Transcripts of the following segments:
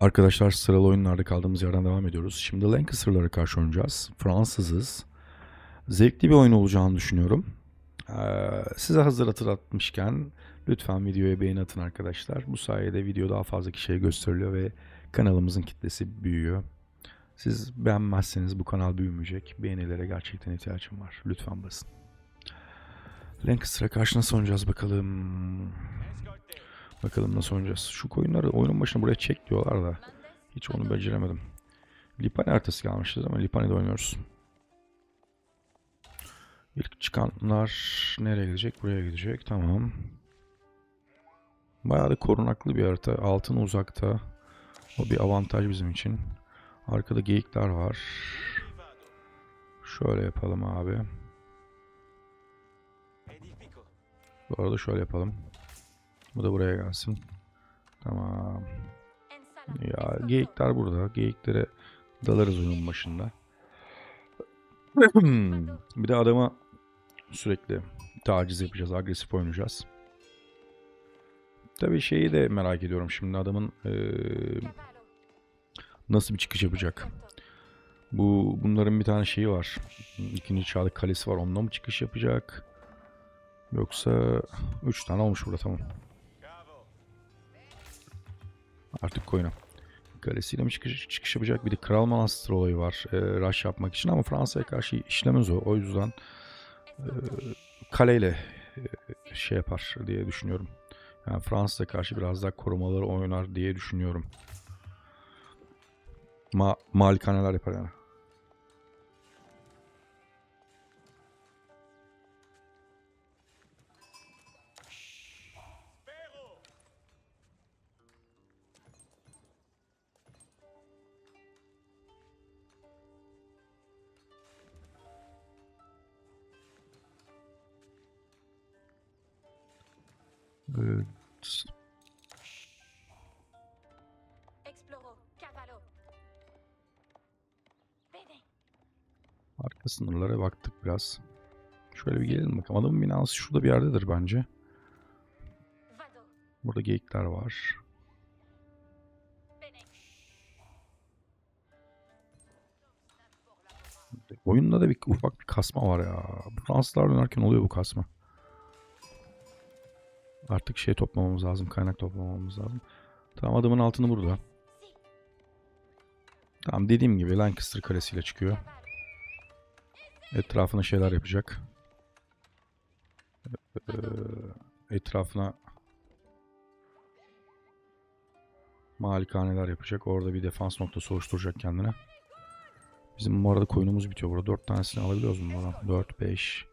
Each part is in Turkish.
Arkadaşlar sıralı oyunlarda kaldığımız yerden devam ediyoruz. Şimdi Lancaster'lara karşı oynayacağız. Fransızız. Zevkli bir oyun olacağını düşünüyorum. Ee, size hazır hatırlatmışken lütfen videoya beğeni atın arkadaşlar. Bu sayede video daha fazla kişiye gösteriliyor ve kanalımızın kitlesi büyüyor. Siz beğenmezseniz bu kanal büyümeyecek. Beğenilere gerçekten ihtiyacım var. Lütfen basın. Lancaster'a karşı nasıl oynayacağız bakalım. Bakalım nasıl oynayacağız. Şu koyunları oyunun başına buraya çek diyorlar da. Hiç onu beceremedim. Lipani haritası gelmişti ama Lipani'de oynuyoruz. İlk çıkanlar nereye gidecek? Buraya gidecek. Tamam. Bayağı da korunaklı bir harita. Altın uzakta. O bir avantaj bizim için. Arkada geyikler var. Şöyle yapalım abi. Bu arada şöyle yapalım. Bu da buraya gelsin. Tamam. Ya geyikler burada. Geyiklere dalarız oyunun başında. bir de adama sürekli taciz yapacağız. Agresif oynayacağız. Tabii şeyi de merak ediyorum şimdi adamın eee, nasıl bir çıkış yapacak. Bu bunların bir tane şeyi var. İkinci çağlık kalesi var. Onunla mı çıkış yapacak? Yoksa 3 tane olmuş burada tamam. Artık koyuna. Kalesiyle mi çıkış, çıkış yapacak? Bir de Kral Manastır olayı var. E, rush yapmak için ama Fransa'ya karşı işlemez o. O yüzden e, kaleyle e, şey yapar diye düşünüyorum. Yani Fransa'ya karşı biraz daha korumaları oynar diye düşünüyorum. Ma malikaneler yapar yani. Evet. Arka sınırlara baktık biraz. Şöyle bir gelelim bakalım. Adamın binası şurada bir yerdedir bence. Burada geyikler var. Oyunda da bir ufak bir kasma var ya. Fransızlar oynarken oluyor bu kasma. Artık şey toplamamız lazım. Kaynak toplamamız lazım. Tamam adamın altını burada. Tamam dediğim gibi Lancaster kalesiyle çıkıyor. Etrafına şeyler yapacak. Ee, etrafına malikaneler yapacak. Orada bir defans noktası oluşturacak kendine. Bizim bu arada koyunumuz bitiyor. Burada 4 tanesini alabiliyoruz mu buradan? 4, 5.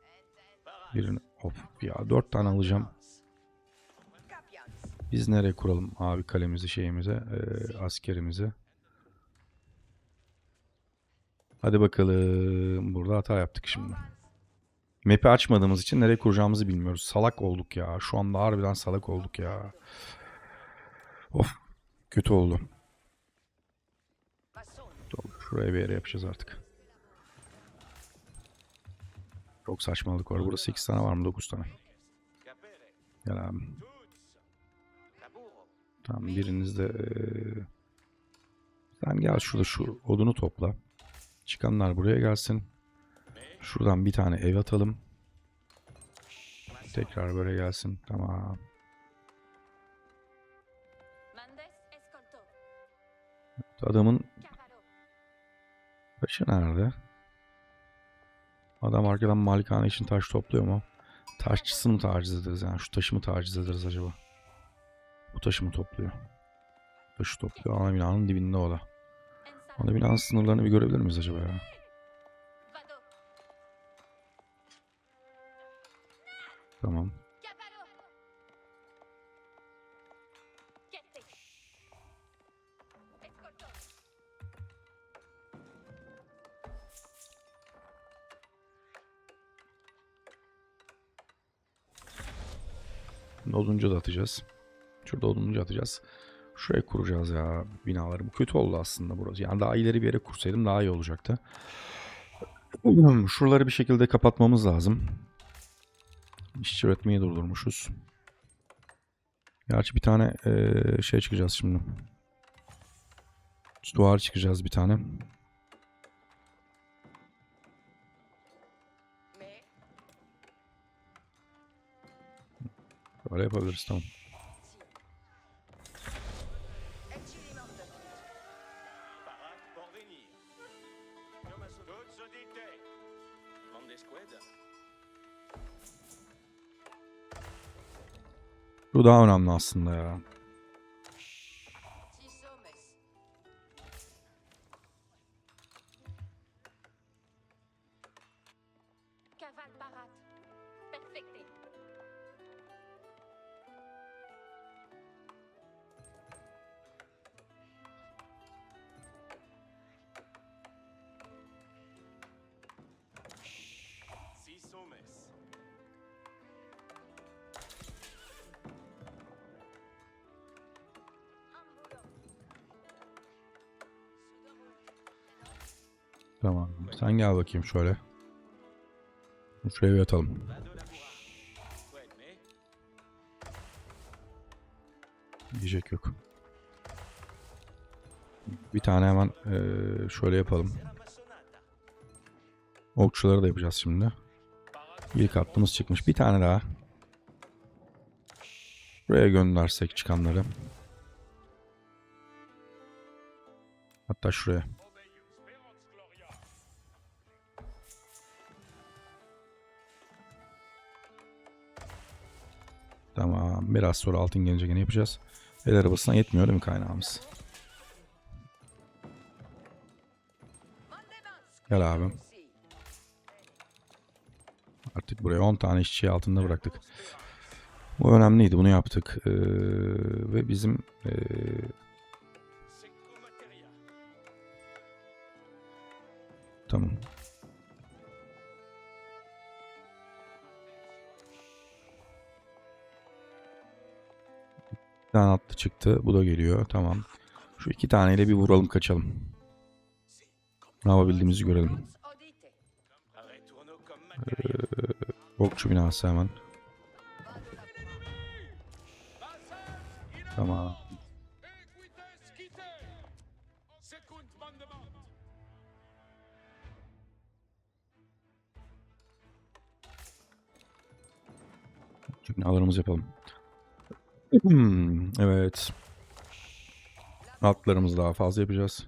Birini of ya 4 tane alacağım. Biz nereye kuralım abi kalemizi şeyimize, eee, askerimizi. Hadi bakalım. Burada hata yaptık şimdi. Map'i açmadığımız için nereye kuracağımızı bilmiyoruz. Salak olduk ya. Şu anda harbiden salak olduk ya. Of. Kötü oldu. Şuraya bir yere yapacağız artık. Çok saçmalık var. Burada 8 tane var mı? 9 tane. Gel abi. Tamam biriniz de eee, sen gel şurada şu odunu topla. Çıkanlar buraya gelsin. Şuradan bir tane ev atalım. Tekrar böyle gelsin. Tamam. Adamın taşı nerede? Adam arkadan malikane için taş topluyor mu? Taşçısını mı taciz ederiz yani? Şu taşı mı taciz ederiz acaba? Bu taşı mı topluyor? Taşı topluyor. Ana binanın dibinde o da. Ana binanın sınırlarını bir görebilir miyiz acaba ya? Tamam. Oduncu da atacağız. Şurada oduncu atacağız. Şuraya kuracağız ya binaları. Bu kötü oldu aslında burası. Yani daha ileri bir yere kursaydım daha iyi olacaktı. Şuraları bir şekilde kapatmamız lazım. İşçi üretmeyi durdurmuşuz. Gerçi bir tane eee, şey çıkacağız şimdi. Duvar çıkacağız bir tane. Böyle yapabiliriz tamam. Daha önemli aslında ya. Tamam. Sen gel bakayım şöyle. Şuraya bir atalım. Diyecek yok. Bir tane hemen eee, şöyle yapalım. Okçuları da yapacağız şimdi. İlk hattımız çıkmış. Bir tane daha. Buraya göndersek çıkanları. Hatta şuraya. Tamam. Biraz sonra altın gelince gene yapacağız. El arabasına yetmiyor değil mi kaynağımız? Gel abi. Aussi. Artık buraya 10 tane işçiyi altında bıraktık. Bu önemliydi. Bunu yaptık. Ee, ve bizim ee, tamam. Attı çıktı. Bu da geliyor. Tamam. Şu iki taneyle bir vuralım kaçalım. Ne yapabildiğimizi görelim. Okçu binası hemen. Tamam. Şu binalarımızı yapalım. Hmm, evet. Atlarımızı daha fazla yapacağız.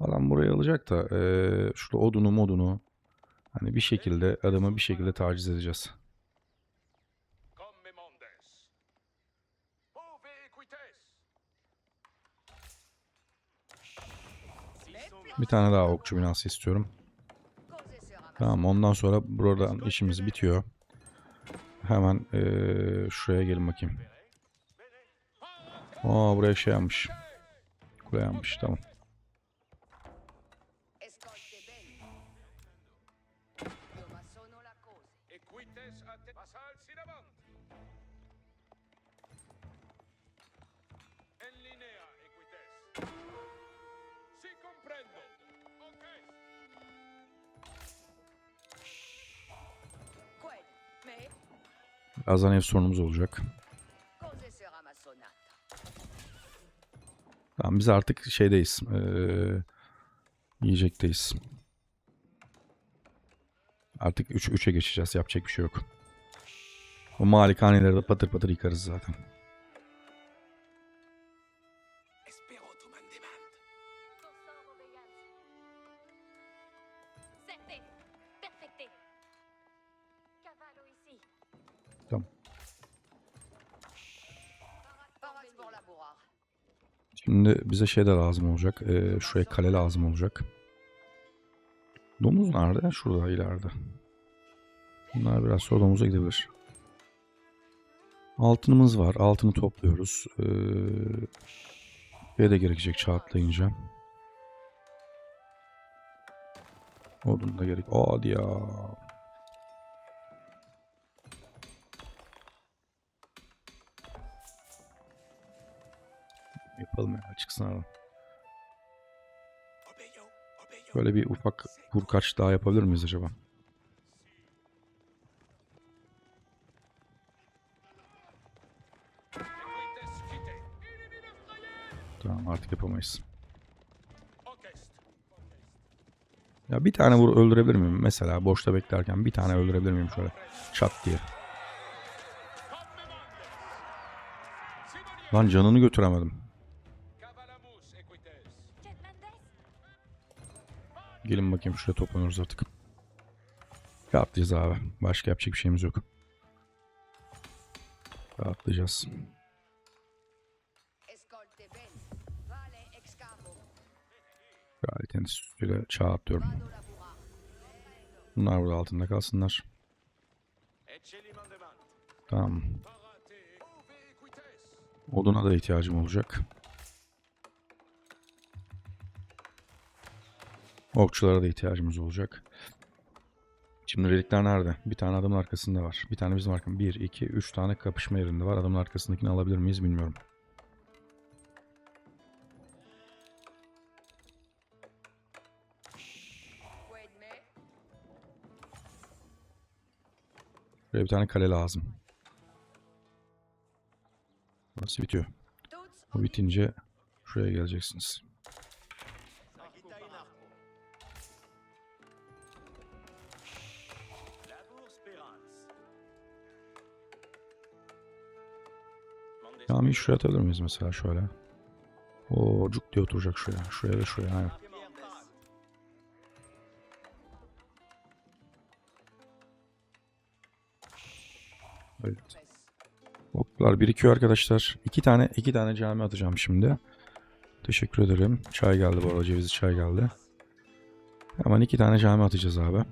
Adam burayı alacak da eee şurada odunu modunu hani bir şekilde adamı bir şekilde taciz edeceğiz. Bir tane daha okçu binası istiyorum. Tamam ondan sonra burada işimiz bitiyor. Hemen eee, şuraya gelin bakayım. Aa buraya şey yapmış. Kule yapmış tamam. Escolte bene. Io ma Tamam biz artık şeydeyiz. Eee yiyecekteyiz. Artık 3 3'e geçeceğiz. Yapacak bir şey yok. O malikaneleri de patır patır yıkarız zaten. Şimdi bize şey de lazım olacak. Eee, şuraya kale lazım olacak. Domuz nerede? Şurada ileride. Bunlar biraz sonra domuza gidebilir. Altınımız var. Altını topluyoruz. Ee, de gerekecek çağatlayınca. Odun da gerek. Hadi ya. Yapalım ya. Obeyo, obeyo. Böyle bir ufak vurkaç daha yapabilir miyiz acaba? Tamam artık yapamayız. Ya bir tane vur öldürebilir miyim? Mesela boşta beklerken bir tane öldürebilir miyim şöyle çat diye. Lan canını götüremedim. Gelin bakayım şuraya toplanıyoruz artık. Rahatlayacağız abi. Başka yapacak bir şeyimiz yok. Rahatlayacağız. Kraliyetin üstüyle çağ atlıyorum. Bunlar burada altında kalsınlar. Tamam. Oduna da ihtiyacım olacak. Okçulara da ihtiyacımız olacak. Şimdi relikler nerede? Bir tane adamın arkasında var. Bir tane bizim arkamızda. Bir, iki, üç tane kapışma yerinde var. Adamın arkasındakini alabilir miyiz bilmiyorum. Buraya bir tane kale lazım. Burası bitiyor. Bu bitince şuraya geleceksiniz. Camiyi şuraya atabilir miyiz mesela şöyle? O cuk diye oturacak şuraya. Şuraya ve şuraya. Aynen. Evet. Oklar birikiyor arkadaşlar. İki tane iki tane cami atacağım şimdi. Teşekkür ederim. Çay geldi bu arada. Cevizli çay geldi. Hemen iki tane cami atacağız abi.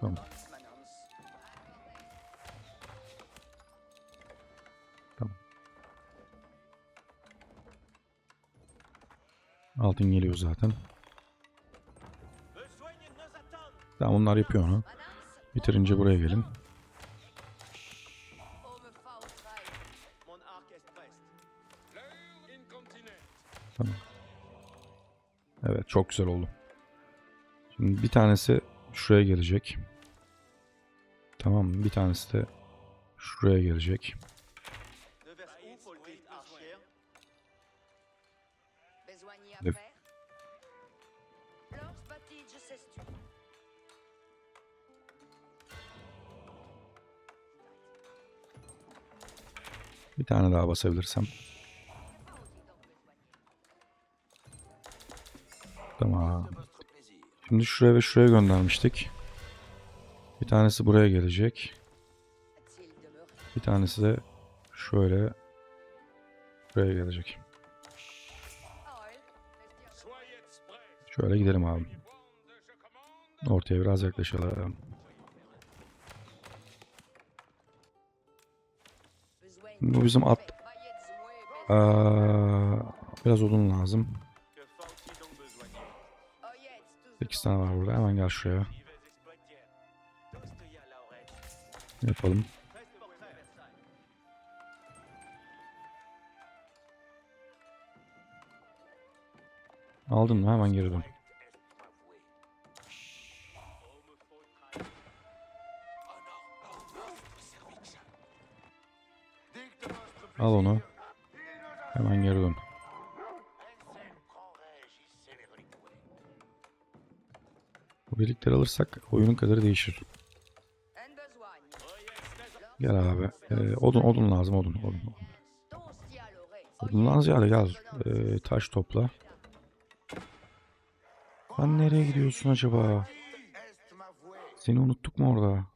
Tamam. commandements, manans. Altın geliyor zaten. Tamam onlar yapıyor onu. Bitirince buraya gelin. Çok güzel oldu. Şimdi bir tanesi şuraya gelecek. Tamam? Bir tanesi de şuraya gelecek. Bir tane daha basabilirsem. Tamam. Şimdi şuraya ve şuraya göndermiştik. Bir tanesi buraya gelecek. Bir tanesi de şöyle buraya gelecek. Şöyle gidelim abi. Ortaya biraz yaklaşalım. Bu bizim at. Aa, biraz odun lazım. 8 tane var burada. Hemen gel şuraya. Yapalım. Aldın mı? Hemen geri dön. Al onu. Hemen geri dön. Bu alırsak oyunun kadarı değişir. Gel abi. Ee, odun odun lazım odun. odun. Odundan ziyade gel. Ee, taş topla. Lan nereye gidiyorsun acaba? Seni unuttuk mu orada?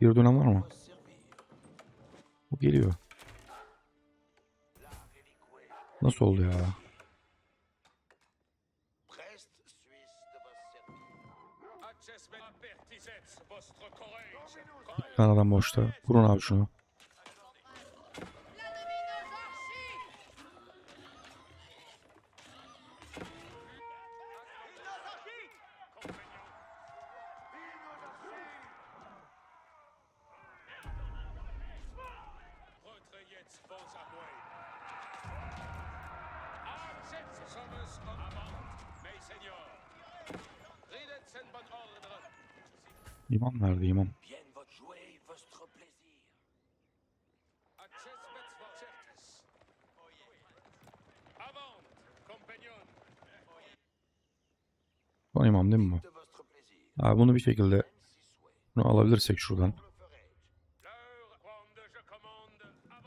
Bir dönem var mı? Bu geliyor. Nasıl oldu ya? Tane adam boşta. Vurun abi şunu. Neredeyim am? Son imam değil mi? Abi bunu bir şekilde bunu alabilirsek şuradan.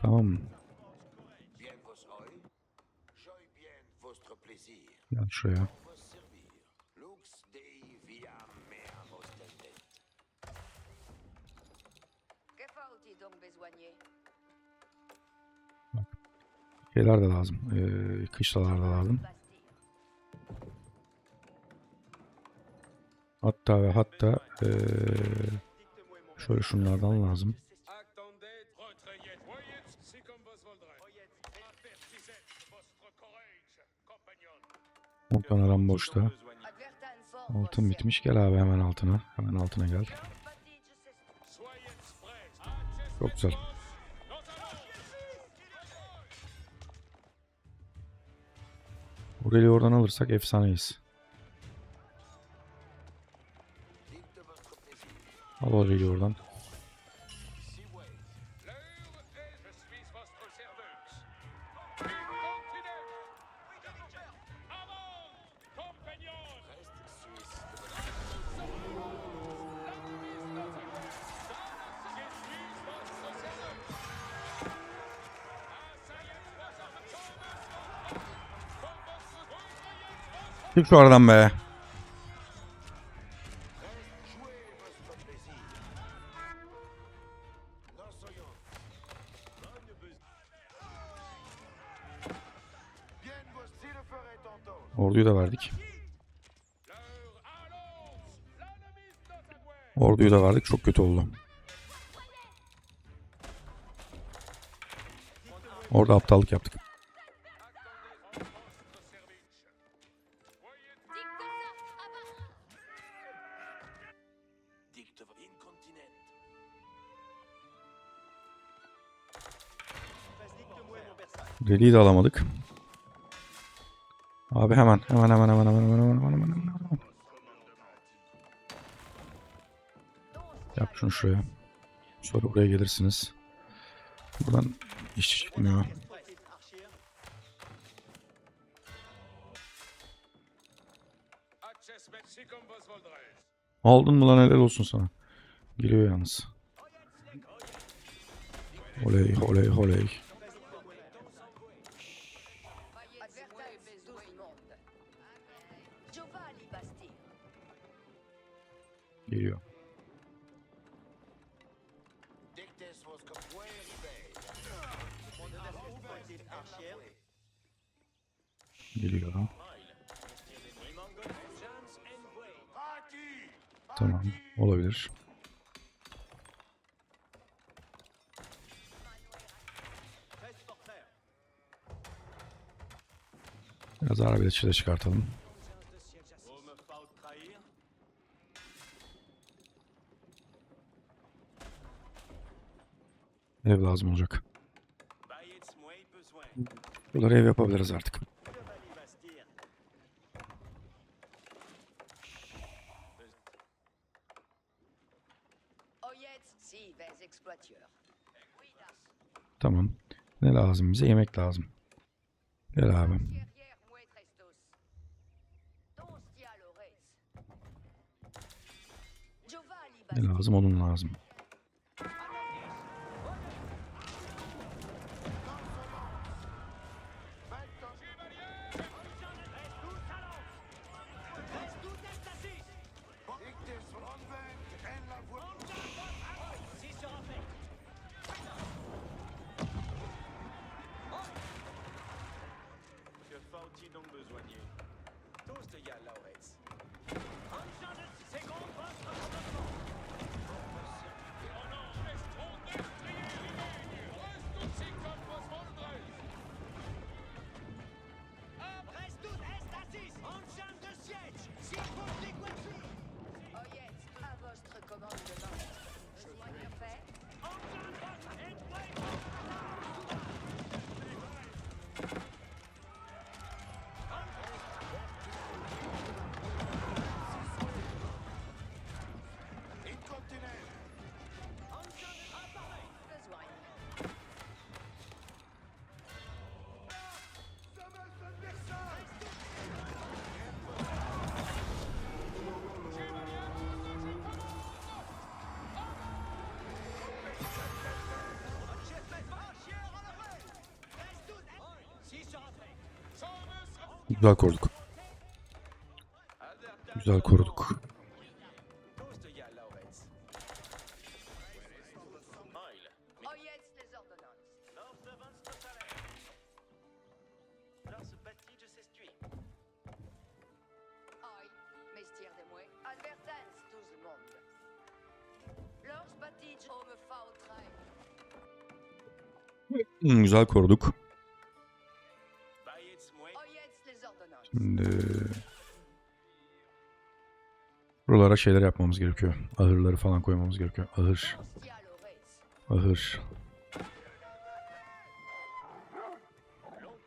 Tamam mı? Gel şuraya. şeyler de lazım. Ee, kışlalar da lazım. Hatta ve hatta ee, şöyle şunlardan lazım. Buradan aram boşta. Altın bitmiş. Gel abi hemen altına. Hemen altına gel. Çok güzel. Aurel'i oradan alırsak efsaneyiz. Al Aurel'i oradan. Çık şu aradan be. Orduyu da verdik. Orduyu da verdik. Çok kötü oldu. Orada aptallık yaptık. Reli'yi de alamadık. Abi hemen hemen hemen hemen hemen hemen hemen hemen hemen hemen. Yap şunu şuraya. Sonra buraya gelirsiniz. Buradan iş çıkmıyor. Aldın mı lan helal olsun sana. Giriyor yalnız. Oley oley oley. Geliyor. Geliyor. Tamam olabilir. Biraz arabayı çile çıkartalım. Ev lazım olacak. Bunları ev yapabiliriz artık. Tamam. Ne lazım bize? Yemek lazım. Gel abi. Ne lazım? Onun lazım. Me fa au train. Hmm, güzel koruduk. Buralara şeyler yapmamız gerekiyor. Ahırları falan koymamız gerekiyor. Ahır, ahır.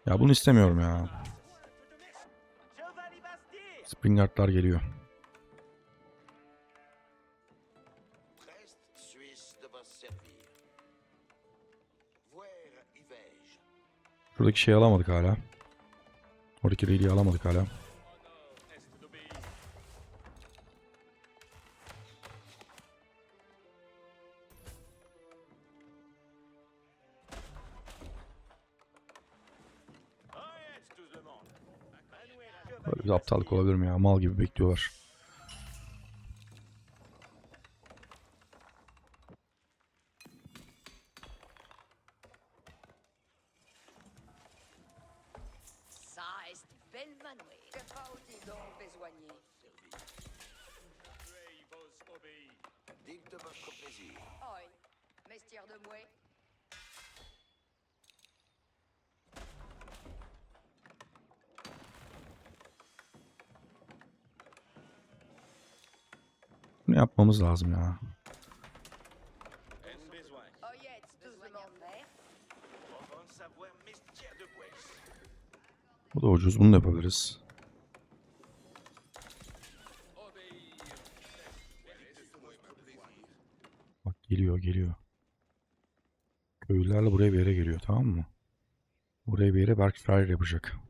Ya bunu istemiyorum ya. Springardlar geliyor. Şuradaki şeyi alamadık hala. Oradaki reliği alamadık hala. Böyle bir aptallık olabilir mi ya? Mal gibi bekliyorlar. Dites de votre plaisir. Oy, mestier de moi. Bunu yapmamız lazım ya. Bu da ucuz. Bunu da yapabiliriz. Bak geliyor geliyor. Köylülerle buraya bir yere geliyor tamam mı? Buraya bir yere Berkshire yapacak.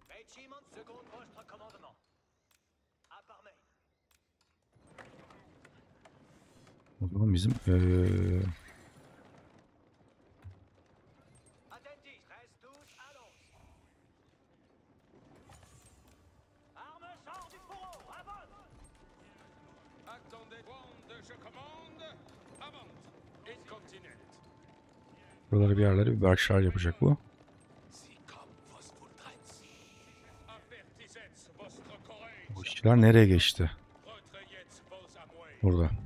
Je commande. Avant. Incontinent. buraları bir yerlere bir Berkshire yapacak bu. Bu işçiler nereye geçti? Burada.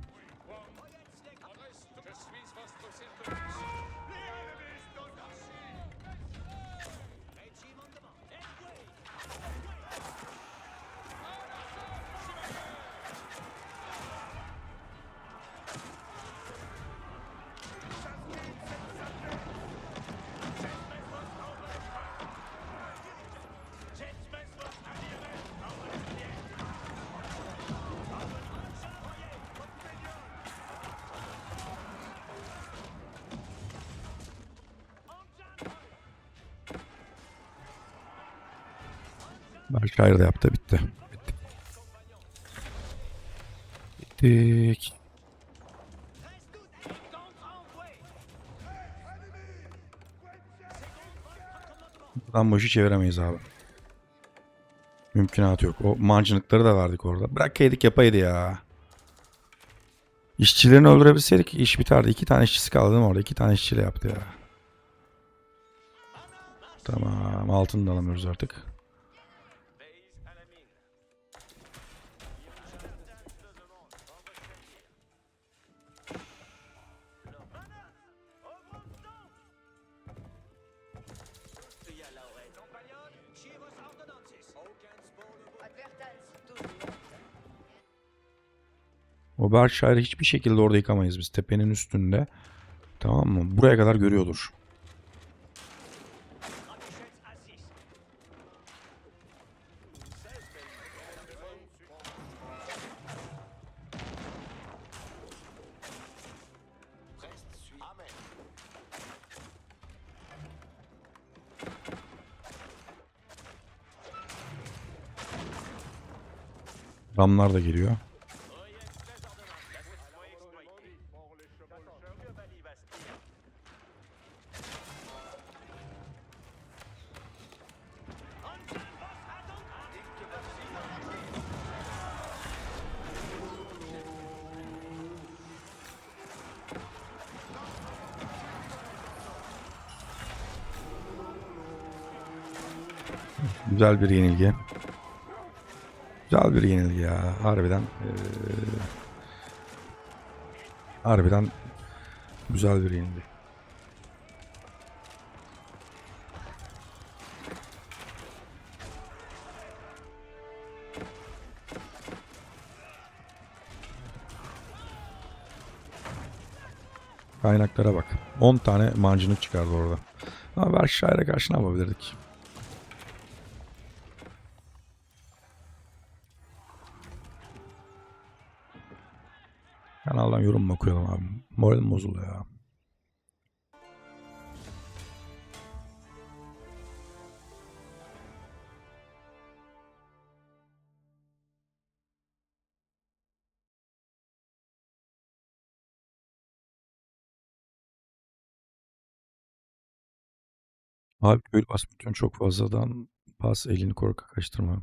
Berkshire de yaptı bitti. Bitti. Bittik. Buradan bu işi çeviremeyiz abi. Mümkünatı yok. O mancınıkları da verdik orada. Bırakaydık yapaydı ya. İşçilerini öldürebilseydik iş biterdi. İki tane işçisi kaldı değil mi orada? İki tane işçiyle yaptı ya. Tamam. Altını da alamıyoruz artık. O Berkshire'ı hiçbir şekilde orada yıkamayız biz. Tepenin üstünde. Tamam mı? Buraya kadar görüyordur. Ramlar da geliyor. Güzel bir yenilgi. Güzel bir yenilgi ya. Harbiden. eee, harbiden güzel bir yenilgi. Kaynaklara bak. 10 tane mancınık çıkardı orada. Ama Berkshire karşı ne yapabilirdik? Kanaldan yorum mu okuyalım abi? Moralim bozuluyor ya. Abi köylü basmıyorsun çok fazladan pas elini korkak kaçtırma.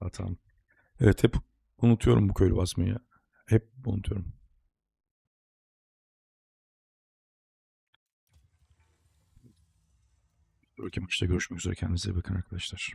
Hatam. Evet hep unutuyorum bu köylü basmayı. Hep unutuyorum. Sonraki maçta görüşmek üzere. Kendinize bakın arkadaşlar.